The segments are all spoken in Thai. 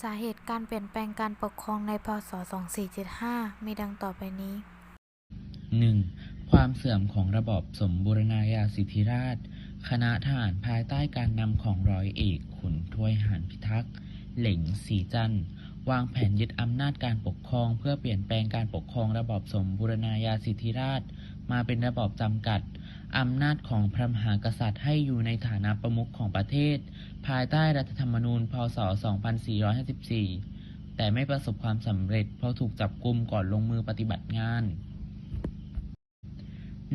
สาเหตุการเปลี่ยนแปลงการปกครองในพศ 2475 มีดังต่อไปนี้ 1. ความเสื่อมของระบอบสมบูรณาญาสิทธิราช คณะทหารภายใต้การนำของร้อยเอกขุนทวยหานพิทักษ์ เหล่งสีจันทร์วางแผนยึดอำนาจการปกครอง เพื่อเปลี่ยนแปลงการปกครองระบอบสมบูรณาญาสิทธิราช มาเป็นระบอบจำกัด อำนาจของพระมหากษัตริย์ให้อยู่ในฐานะประมุขของประเทศ ภายใต้รัฐธรรมนูญ พศ 2454 แต่ไม่ประสบความสำเร็จเพราะถูกจับกุมก่อนลงมือปฏิบัติงาน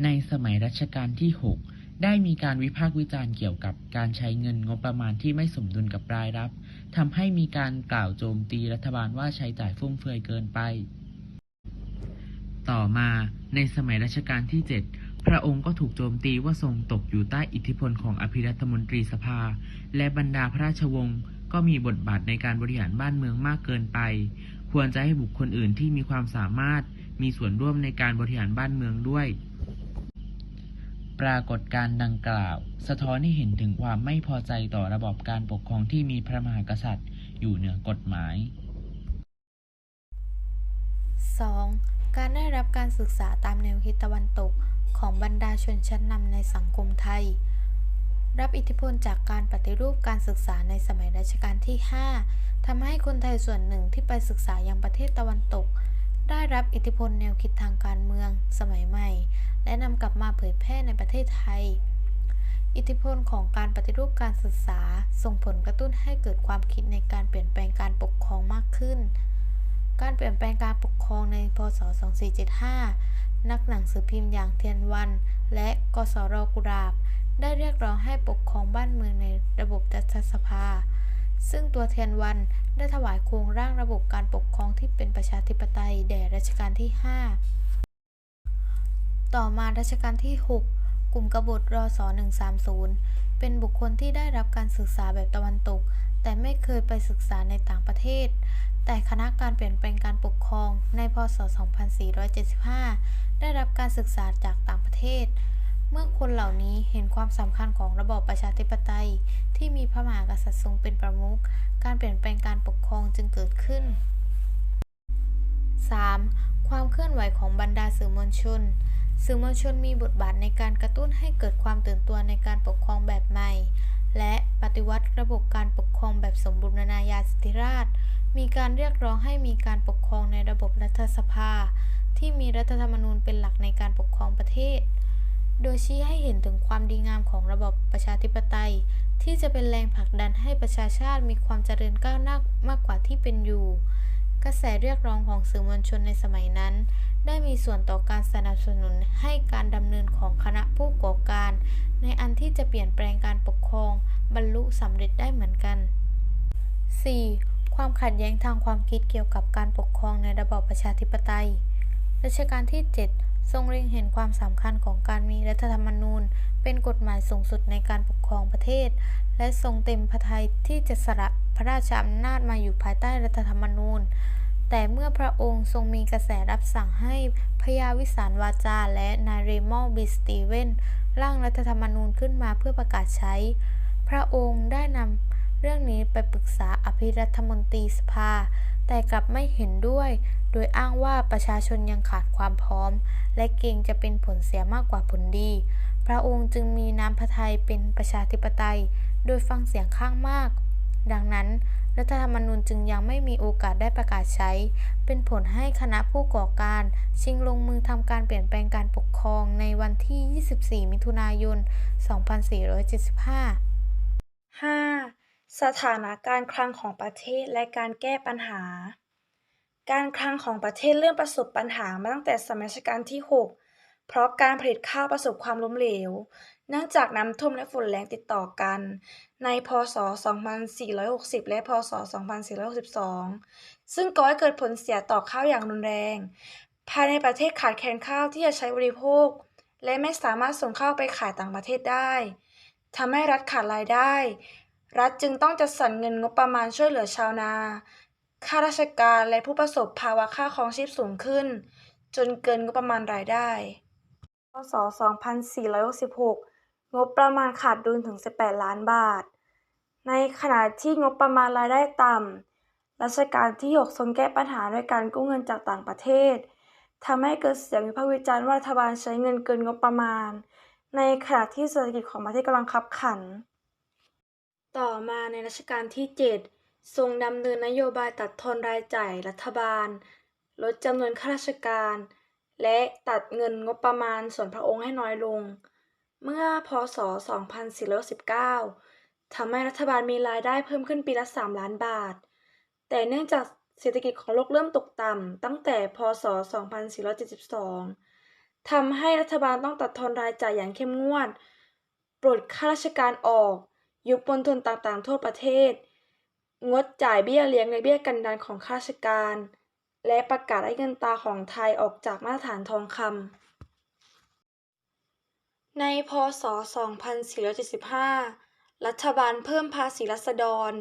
ในสมัยรัชกาลที่ 6 ได้มีการวิพากษ์วิจารณ์เกี่ยวกับการใช้เงินงบประมาณที่ไม่สมดุลกับรายรับทำให้มีการกล่าวโจมตีรัฐบาลว่าใช้จ่ายฟุ่มเฟือยเกินไป ต่อมาในสมัยรัชกาลที่ 7 พระองค์ก็ถูกโจมตีว่าทรงตกอยู่ใต้อิทธิพลของอภิรัฐมนตรีสภา และบรรดาพระราชวงศ์ก็มีบทบาทในการบริหารบ้านเมืองมากเกินไป ควรจะให้บุคคลอื่นที่มีความสามารถมีส่วนร่วมในการบริหารบ้านเมืองด้วย ปรากฏการณ์ดังกล่าว สะท้อนให้เห็นถึงความไม่พอใจต่อระบอบการปกครองที่มีพระมหากษัตริย์ อยู่เหนือกฎหมาย 2. การได้รับการศึกษาตามแนวคิดตะวันตกของบรรดาชนชั้นนำในสังคมไทย รับอิทธิพลจากการปฏิรูปการศึกษาในสมัยรัชกาลที่ 5 ทำให้คนไทยส่วนหนึ่งที่ไปศึกษายังประเทศตะวันตก ได้รับอิทธิพลแนวคิดทางการเมืองสมัยใหม่ และนำกลับมาเผยแพร่ในประเทศไทย อิทธิพลของการปฏิรูปการศึกษาส่งผลกระตุ้นให้เกิดความคิดในการเปลี่ยนแปลงการปกครองมากขึ้น การเปลี่ยนแปลงการปกครองในพศ 2475 นักหนังสือพิมพ์อย่างเทียนวัน และกสรกุราบ ได้เรียกร้องให้ปกครองบ้านเมืองในระบบรัฐสภา ซึ่งตัวเทียนวันได้ถวายโครงร่างระบบการปกครองที่เป็นประชาธิปไตยแด่รัชกาลที่ 5 ต่อมารัชกาลที่ 6 กลุ่มกบฏรศ130 เป็นบุคคลที่ได้รับการศึกษาแบบตะวันตก แต่ไม่เคยไปศึกษาในต่างประเทศ แต่คณะการเปลี่ยนแปลงการปกครองในพศ 2475 ได้รับการศึกษาจากต่างประเทศ เมื่อคนเหล่านี้เห็นความสำคัญของระบอบประชาธิปไตย ที่มีพระมหากษัตริย์ทรงเป็นประมุข การเปลี่ยนแปลงการปกครองจึงเกิดขึ้น 3. ความเคลื่อนไหวของบรรดาสื่อมวลชน สื่อมวลชนมีบทบาทในการกระตุ้นให้เกิดความตื่นตัวในการปกครองแบบใหม่ และปฏิวัติระบบการปกครองแบบสมบูรณาญาสิทธิราช มีการเรียกร้องให้มีการปกครองในระบบรัฐสภา ที่มีรัฐธรรมนูญเป็นหลักในการปกครองประเทศ โดยชี้ให้เห็นถึงความดีงามของระบบประชาธิปไตย ที่จะเป็นแรงผลักดันให้ประชาชาติมีความเจริญก้าวหน้ามากกว่าที่เป็นอยู่ กระแสเรียกร้องของสื่อมวลชนในสมัยนั้น ได้มีส่วนต่อการสนับสนุนให้การดำเนินของคณะผู้ก่อการ ในอันที่จะเปลี่ยนแปลงการปกครองบรรลุสำเร็จได้เหมือนกัน 4. ความขัดแย้งทางความคิดเกี่ยวกับการปกครองในระบอบประชาธิปไตย รัชกาลที่ 7 ทรงเล็งเห็นความสำคัญของการมีรัฐธรรมนูญ เป็นกฎหมายสูงสุดในการปกครองประเทศ และทรงเต็มพระทัยที่จะสละพระราชอำนาจมาอยู่ภายใต้รัฐธรรมนูญ แต่เมื่อพระองค์ทรงมีกระแสรับสั่งให้พญาวิสารวาจา และนายเรมอลบิสตีเวนร่างรัฐธรรมนูญขึ้นมาเพื่อประกาศใช้ พระองค์ได้นำ เรื่องนี้ไปปรึกษาอภิรัฐมนตรีสภา แต่กลับไม่เห็นด้วย โดยอ้างว่าประชาชนยังขาดความพร้อม และเกรงจะเป็นผลเสียมากกว่าผลดี พระองค์จึงมีน้ำพระทัยเป็นประชาธิปไตย โดยฟังเสียงข้างมาก ดังนั้น รัฐธรรมนูญจึงยังไม่มีโอกาสได้ประกาศใช้ เป็นผลให้คณะผู้ก่อการ ชิงลงมือทำการเปลี่ยนแปลงการปกครองในวันที่ 24 มิถุนายน 2475 5. สถานะการคลังของประเทศและการแก้ปัญหา การคลังของประเทศเริ่มประสบปัญหามาตั้งแต่สมัยรัชกาลที่ 6 เพราะการผลิตข้าวประสบความล้มเหลว เนื่องจากน้ำท่วมและฝนแรงติดต่อกัน ในพศ 2460 และพศ 2462 ซึ่งก่อให้เกิดผลเสียต่อข้าวอย่างรุนแรง ภายในประเทศขาดแคลนข้าวที่จะใช้บริโภค และไม่สามารถส่งข้าวไปขายต่างประเทศได้ทำให้รัฐขาดรายได้ รัฐจึงต้องจัดสรรเงินงบประมาณช่วยเหลือชาวนา ข้าราชการและผู้ประสบภาวะค่าครองชีพสูงขึ้น จนเกินงบประมาณรายได้ พศ 2466 งบประมาณขาดดุลถึง 18 ล้านบาท ในขณะที่งบประมาณรายได้ต่ำ รัชกาลที่ 6 ทรงแก้ปัญหาด้วยการกู้เงินจากต่างประเทศทำให้เกิดเสียงวิพากษ์วิจารณ์ว่ารัฐบาลใช้เงินเกินงบประมาณ ในขณะที่เศรษฐกิจของประเทศกำลังคับขัน ต่อมาในรัชกาลที่ 7 ทรงดำเนินนโยบายตัดทอนรายจ่ายรัฐบาล ลดจำนวนข้าราชการ และตัดเงินงบประมาณส่วนพระองค์ให้น้อยลง เมื่อพศ 2419ทำให้รัฐบาลมีรายได้เพิ่มขึ้นปีละ 3 ล้านบาท แต่เนื่องจากเศรษฐกิจของโลกเริ่มตกต่ำตั้งแต่พศ 2472ทำให้รัฐบาลต้องตัดทอนรายจ่ายอย่างเข้มงวด ปลดข้าราชการออก ยุบมณฑลต่างๆ ทั่วประเทศ งดจ่ายเบี้ยเลี้ยงและเบี้ยกันดานของข้าราชการ และประกาศให้เงินตาของไทยออกจากมาตรฐานทองคำ ในพศ 2475 รัฐบาลเพิ่มภาษีรัษฎร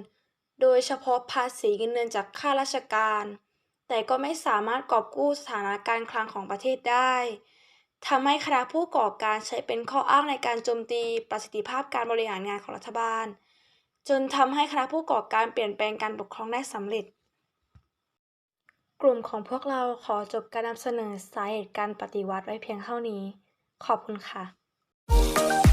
โดยเฉพาะภาษีเงินเดือนจากข้าราชการ แต่ก็ไม่สามารถกอบกู้สถานการณ์คลังของประเทศได้ ทำให้คณะผู้ก่อการใช้เป็นข้ออ้างในการโจมตีประสิทธิภาพการบริหารงานของรัฐบาล จนทำให้คณะผู้ก่อการเปลี่ยนแปลงการปกครองได้สำเร็จ กลุ่มของพวกเราขอจบการนำเสนอสาเหตุการปฏิวัติไว้เพียงเท่านี้ ขอบคุณค่ะ